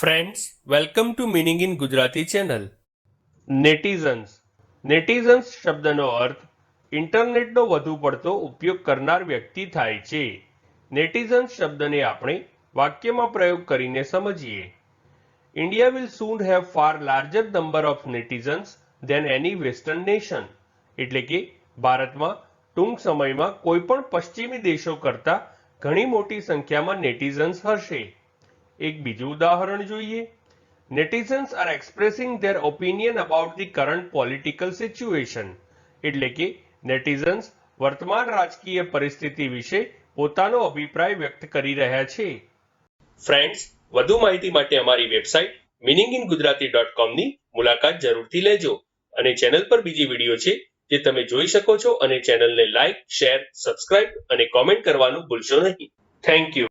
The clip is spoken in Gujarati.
Friends welcome to meaning in Gujarati channel netizens netizens શબ્દનો અર્થ, ઇન્ટરનેટનો વધુ પડતો ઉપયોગ કરનાર વ્યક્તિ થાય છે. નેટિઝન્સ શબ્દને આપણે વાક્યમાં પ્રયોગ કરીને સમજીએ. India will soon have far larger number of netizens than any western nation એટલે કે, ભારતમાં, ટૂંક સમયમાં કોઈ પણ પશ્ચિમી દેશો કરતાં ઘણી મોટી સંખ્યામાં નેટિઝન્સ હશે. એક બીજું ઉદાહરણ જોઈએ. Netizens are expressing their opinion about the current political situation એટલે કે નેટિઝન્સ વર્તમાન રાજકીય પરિસ્થિતિ વિશે પોતાનો અભિપ્રાય વ્યક્ત કરી રહ્યા છે. ફ્રેન્ડ્સ વધુ માહિતી માટે અમારી website meaning in Gujarati dot કોમની મુલાકાત જરૂરથી લેજો અને ચેનલ પર બીજી વીડિયો છે જે તમે જોઈ શકો છો અને ચેનલને લાઇક શેર સબસ્ક્રાઇબ અને કોમેન્ટ કરવાનું ભૂલશો નહીં. Thank you